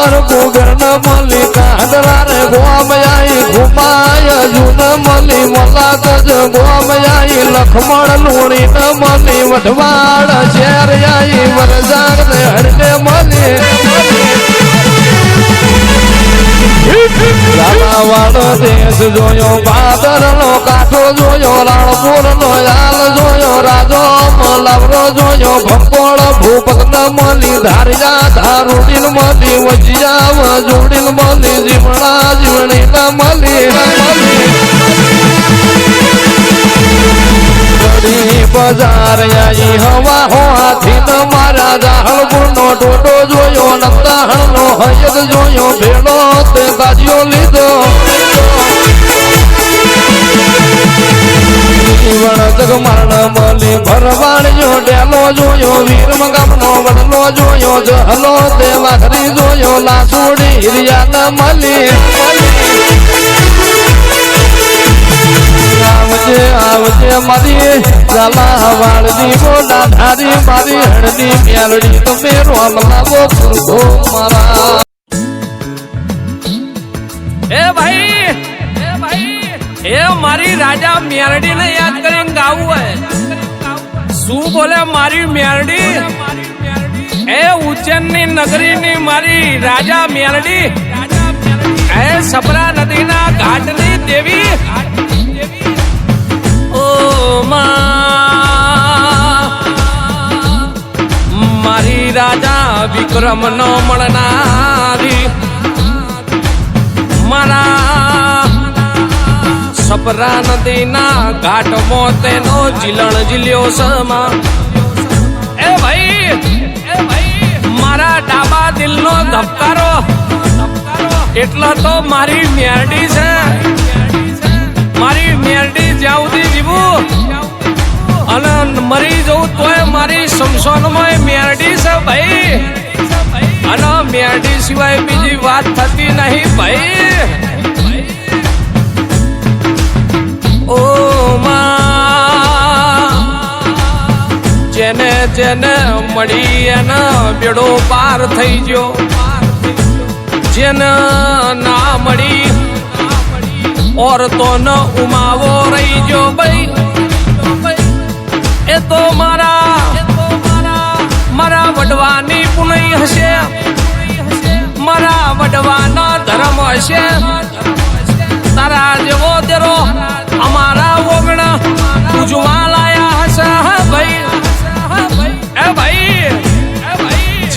પર કુગર્ન મલી કાંદરા ગોમયાઈ ઘુમાય જુન મલી મલાક જ ગોમયાઈ લખમણ લુણી ન મલી વઢવાડ શેર આઈ વરજાગ ને હરને મલી. દેશ જોયો ભાદર નો કાઠો જોયો રાણપુર નો લાલ જોયો રાજો મલાવરો જોયો ભંકોળ ભૂપક ન મલી ધારિયા ધારુડીલ મલી વજિયા જોડીલ મલી જીવણા જીવણી ન બજાર આઈ હવા હોવાથી મારા જાહળ ગુણનો ટોટો જોયો નંદાહળ નો હયદ જોયો ભેડો તે બાજીઓ લીધો. જીવન જગ મરણ મળી ભરવાડ્યો ડેલો જોયો વીરમ ગામનો વડલો જોયો, જહલો દેવા વાઘરી જોયો લાસુડી હિરિયા ન મળી. આવજે આવજે મારી લાલા વાળની મોડા ધારી મારી હળની મ્યાલડી તમે રોમ લાગો ફૂલકો મારા. એ ભાઈ એ ભાઈ, એ મારી રાજા મેરડીને યાદ કરીને ગાવું હોય. શું બોલે મારી મેરડી એ ઉજ્જૈનની નગરી ની મારી રાજા મેરડી એ સપરા નદી ના ઘાટની દેવી. ઓ મારી રાજા વિક્રમ નો મળનારી મારા સપરા નદીના ઘાટમાં તેનો જીલણ જીલ્યો સમા. એ ભાઈ એ ભાઈ, મારા ડાબા દિલનો ધબકારો. એટલો તો મારી મેરડી છે. મારી મેરડી જ્યાં સુધી જીવું અને મરી જવું તોય મારી શમશાનમાં મેરડી છે ભાઈ. અને મેરડી સિવાય બીજી વાત થતી નહીં ભાઈ. ઓ જેને જેને મળી એને બેડો પાર થઈ ગયો. જેને ના મળી, ઓરતોનો ઉમાવો રહી ગયો ભાઈ. એ તો મારા મારા વડવાની પુનઈ હશે. મારા વડવાના ધર્મ હશે. તારા જેવો તેરો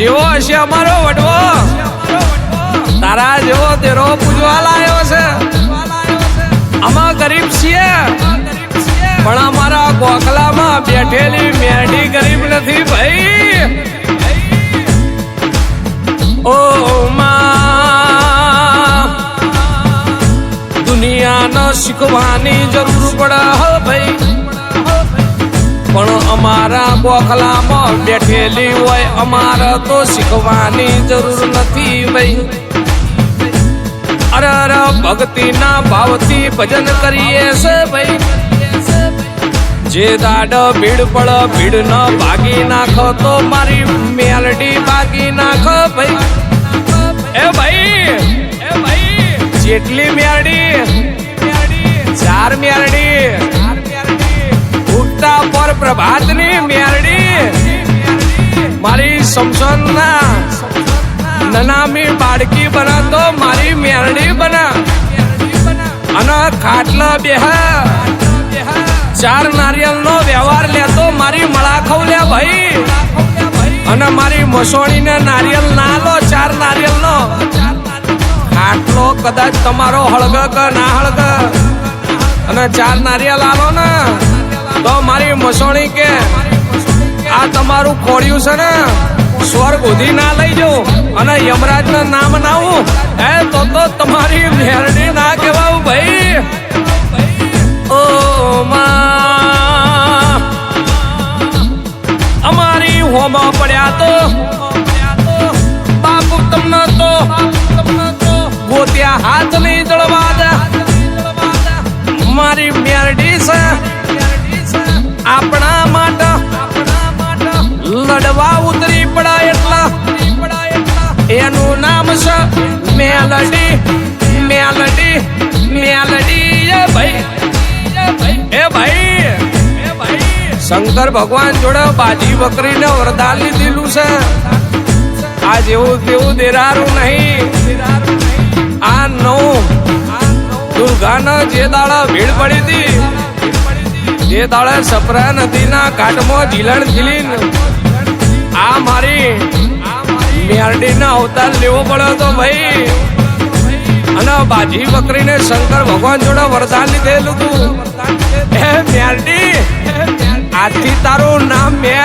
જેવો હશે અમારો વડવો. તારા જેવો તેરો પૂજવા લાયો છે. અમા ગરીબ છીએ. પણ અમારા ગોખલામાં બેઠેલી મેઢી ગરીબ નથી ભાઈ. ઓ દુનિયાને શીખવાની જરૂર પડે હો ભાઈ. પણ અમારા બોખલામાં બેઠેલી હોય, અમારે તો શીખવાની જરૂર નથી ભાઈ. અરે અરે, ભક્તિના ભાવથી ભજન કરીએ છે ભાઈ. જે દાડ ભીડ પડ ભીડ ન ભાગી નાખ, તો મારી મેલડી ભાગી નાખ ભાઈ. એ ભાઈ એ ભાઈ, જેટલી મેલડી, ચાર મેલડી મારી નાના નનામી બાળકી બના તો મારી મેરડી બના. અને ખાટલા બેહા. ચાર નારિયેલ નો વ્યવહાર લેતો મારી મળાખવ લે ભાઈ. અને મારી મસોણી ને નારિયેલ ના લો, ચાર નારિયેલ નો ખાટલો કદાચ તમારો હળગ કે ના હળગ. અને ચાર નારિયેલ આલો ને, તો મારી મસોણી કે, આ તમારું ખોડિયું છે ને? સ્વર્ગ ઉધી ના લઈ જાઉં અને યમરાજ ના નામ નાવું હે, તો તો તમારી મેરડી ના કહેવાવું ભાઈ. મેલડી મેલડી મેલડી એ ભાઈ એ ભાઈ શંકર ભગવાન જોડે બાજી બકરીને વરદાન લીધેલું છે. આ જેવું તેવું દેરારું નહીં. આ નવું દુર્ગાના જે દાડા ભીડ પડી હતી, જે દાડે સપરા નદીના કાટમાં ઝીલણ ઝીલીન, આ મારી મેરડીના અવતાર લેવો પડ્યો તો ભાઈ. અને બાજી બકરીને શંકર ભગવાન જોડે વરદાન લીધેલું તું. હે મેરડી તારું નામ મેર